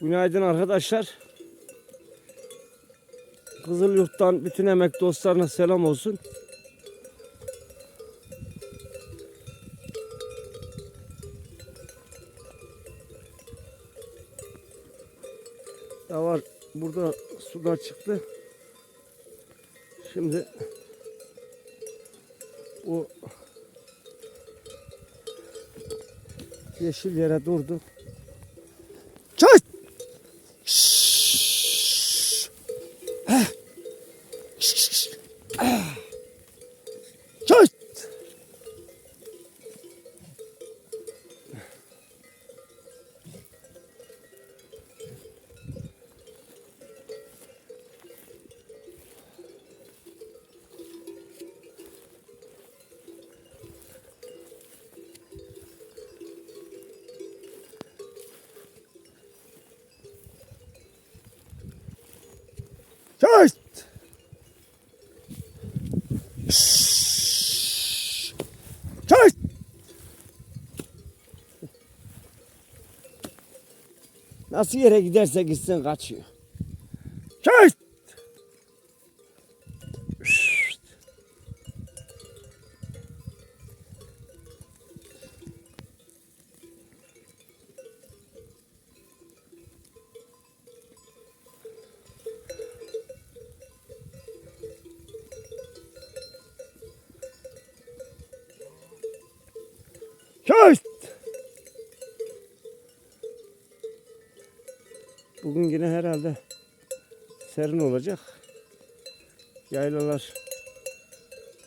Günaydın arkadaşlar. Kızılyurt'tan bütün emek dostlarına selam olsun. Ya var burada suda çıktı. Şimdi o yeşil yere durdu. Huh? Çay! Nasıl yere giderse gitsin kaçıyor. Çay! Bugün yine herhalde serin olacak. Yaylalar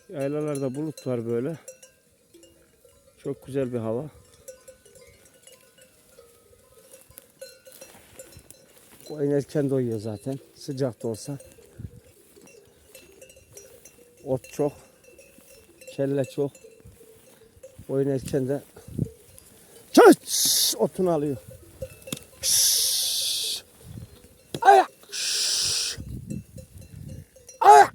yaylalarda bulut var böyle. Çok güzel bir hava. Koyun erken doyuyor zaten. Sıcak da olsa. Ot çok. Kelle çok. Koyun erken de Çöç! Otunu alıyor. Ayak! Ayak!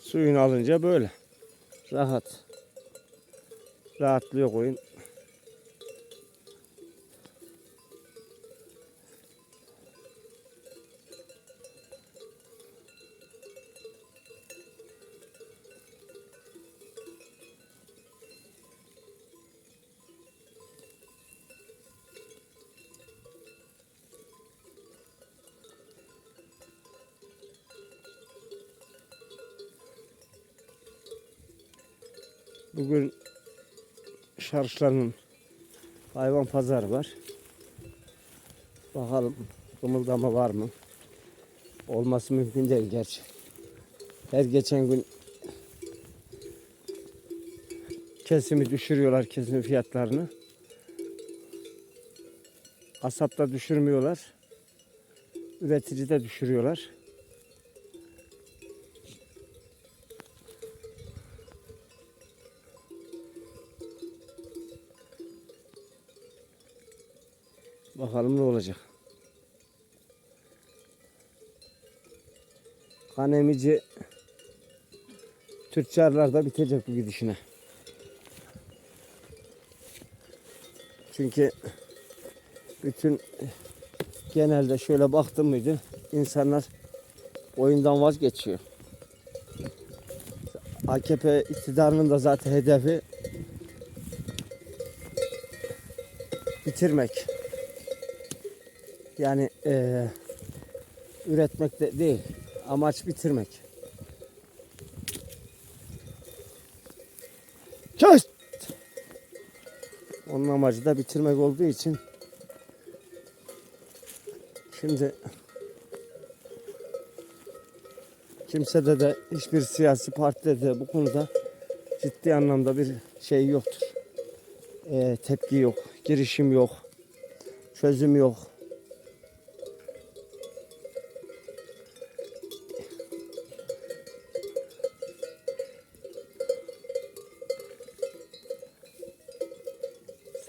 Suyunu alınca böyle. Rahat. Rahatlıyor koyun. Bugün Şarşlan'ın hayvan pazarı var. Bakalım kımıldama var mı? Olması mümkün değil gerçi. Her geçen gün kesimi düşürüyorlar kesim fiyatlarını. Kasapta düşürmüyorlar. Üretici de düşürüyorlar. Bakalım ne olacak. Kanemici tüccarlar bitecek bu gidişine. Çünkü bütün genelde şöyle baktım mıydı insanlar oyundan vazgeçiyor. AKP iktidarının da zaten hedefi bitirmek. Yani eee, üretmek de değil. Amaç bitirmek. Çöz! Onun amacı da bitirmek olduğu için şimdi kimsede de hiçbir siyasi partide de bu konuda ciddi anlamda bir şey yoktur. Eee, tepki yok, girişim yok, çözüm yok.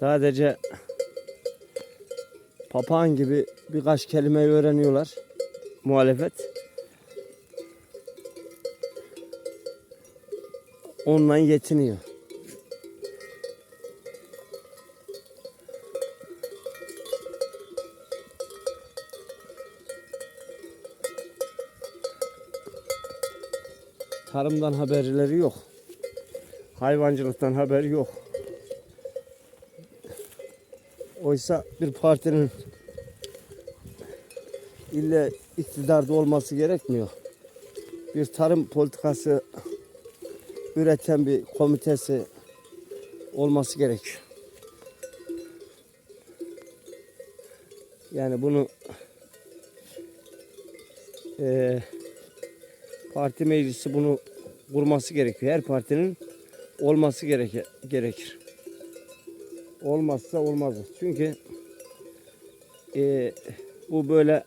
Sadece papağan gibi birkaç kelimeyi öğreniyorlar muhalefet. Onunla yetiniyor. Tarımdan haberleri yok. Hayvancılıktan haber yok. Oysa bir partinin ille iktidarda olması gerekmiyor. Bir tarım politikası üreten bir komitesi olması gerekiyor. Yani bunu eee parti meclisi bunu kurması gerekiyor. Her partinin olması gereke, gerekir. Olmazsa olmaz. Çünkü eee, bu böyle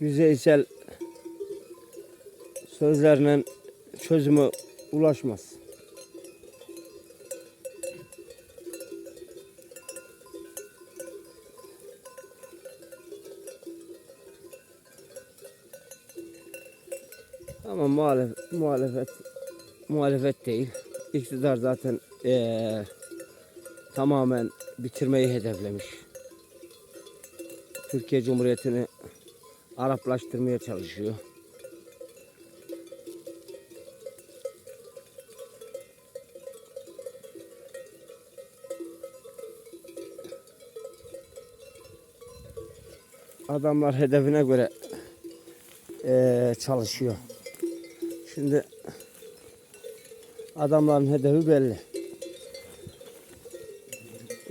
yüzeysel sözlerle çözüme ulaşmaz. Ama muhalefet, muhalefet, muhalefet değil. İktidar zaten eee, tamamen bitirmeyi hedeflemiş. Türkiye Cumhuriyeti'ni Araplaştırmaya çalışıyor. Adamlar hedefine göre eee, çalışıyor. Şimdi adamların hedefi belli.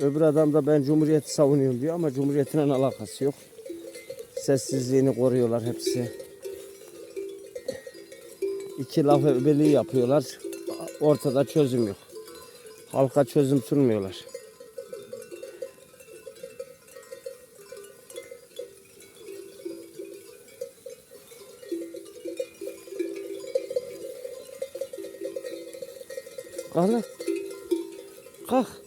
Öbür adam da ben Cumhuriyeti savunuyorum diyor ama Cumhuriyet'in alakası yok. Sessizliğini koruyorlar hepsi. İki laf birliği yapıyorlar. Ortada çözüm yok. Halka çözüm sunmuyorlar. Kalk. Kalk.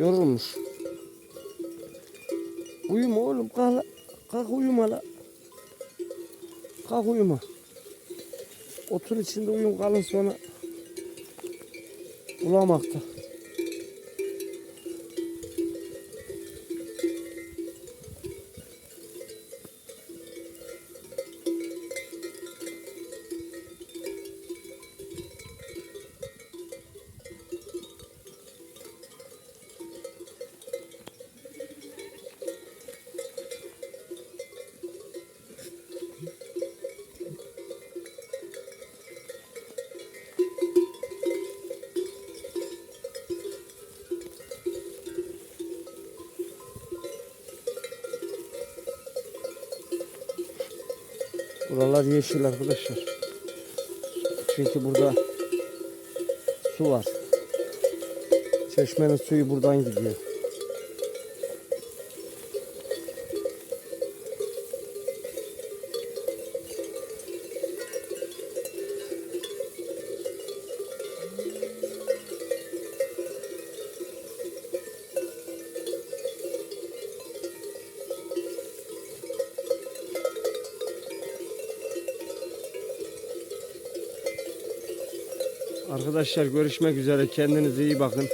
Yorulmuş. Uyuma oğlum kalk. Kalk uyuma la. Kalk uyuma. Otur içinde uyum kalın sonra. Bulamakta. Buralar yeşil arkadaşlar. Çünkü burada su var. Çeşmenin suyu buradan gidiyor. Arkadaşlar görüşmek üzere. Kendinize iyi bakın.